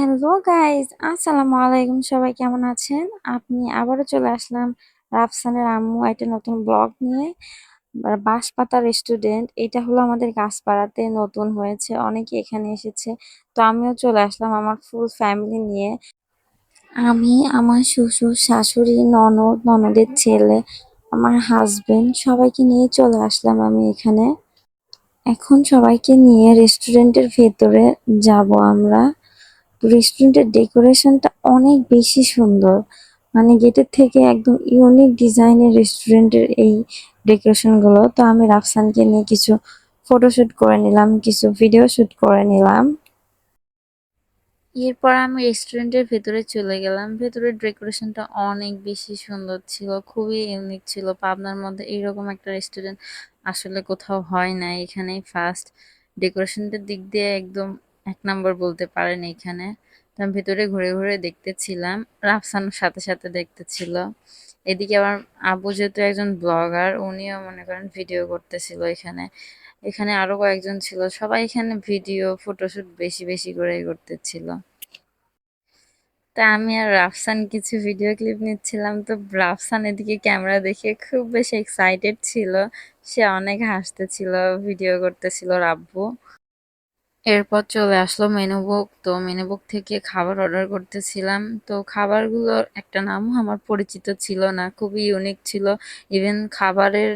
Hello guys আসসালামু আলাইকুম সবাই কেমন আছেন? আপনি আবারও চলে আসলাম রাফসানের আম্মু একটা নতুন ব্লগ নিয়ে। বাঁশপাতা রেস্টুরেন্ট এটা হলো আমাদের গাছপাড়াতে নতুন হয়েছে, অনেকে এখানে এসেছে। তো আমিও চলে আসলাম আমার ফুল ফ্যামিলি নিয়ে। আমি, আমার শ্বশুর, শাশুড়ি, ননদ, ননদের ছেলে, আমার হাজবেন্ড সবাইকে নিয়ে চলে আসলাম আমি এখানে। এখন সবাইকে নিয়ে রেস্টুরেন্টের ভেতরে যাব আমরা। রেস্টুরেন্টের ডেকোরেশনটা অনেক বেশি সুন্দর। মানে গেটের থেকে একদম ইউনিক ডিজাইনের রেস্টুরেন্টের এই ডেকোরেশনগুলো তো আমি রাফসানকে নিয়ে কিছু ফটোশুট করে নিলাম, কিছু ভিডিও শুট করে নিলাম। এরপর আমি রেস্টুরেন্টের ভেতরে চলে গেলাম। ভেতরের ডেকোরেশনটা অনেক বেশি সুন্দর ছিল, খুবই ইউনিক ছিল। পাবনার মধ্যে এইরকম একটা রেস্টুরেন্ট আসলে কোথাও হয় না এখানেই ফার্স্ট ডেকোরেশনটার দিক দিয়ে একদম এক নাম্বার বলতে পারেন এখানে তো আমি ভেতরে ঘুরে ঘুরে দেখতেছিলাম রাফসানোর সাথে সাথে দেখতেছিল। এদিকে আমার আবু যেহেতু একজন ব্লগার, উনিও মনে করেন ভিডিও করতেছিল এখানে। এখানে আরও কয়েকজন ছিল, সবাই এখানে ভিডিও, ফটোশুট বেশি বেশি করে করতেছিল। তা আমি আর রাফসান কিছু ভিডিও ক্লিপ নিচ্ছিলাম, তো রাফসান এদিকে ক্যামেরা দেখে খুব বেশি এক্সাইটেড ছিল। সে অনেক হাসতেছিল, ভিডিও করতেছিল রাব্বু। এরপর চলে আসলো মেনু বুক তো মেনু বুক থেকে খাবার অর্ডার করতেছিলাম। তো খাবারগুলোর একটা নামও আমার পরিচিত ছিল না, খুবই ইউনিক ছিল। ইভেন খাবারের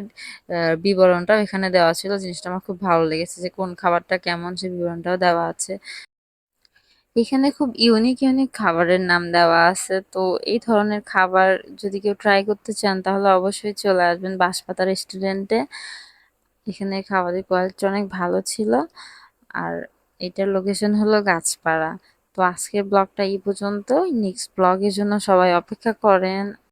বিবরণটাও এখানে দেওয়া ছিল। জিনিসটা আমার খুব ভালো লেগেছে যে কোন খাবারটা কেমন সে বিবরণটাও দেওয়া আছে। এখানে খুব ইউনিক ইউনিক খাবারের নাম দেওয়া আছে। তো এই ধরনের খাবার যদি কেউ ট্রাই করতে চান, তাহলে অবশ্যই চলে আসবেন বাঁশপাতা রেস্টুরেন্টে এখানে খাবারের কোয়ালিটি অনেক ভালো ছিল। আর এটার লোকেশন হলো গাছপাড়া। তো আজকের ব্লগটা এই পর্যন্ত নেক্সট ব্লগের জন্য সবাই অপেক্ষা করেন।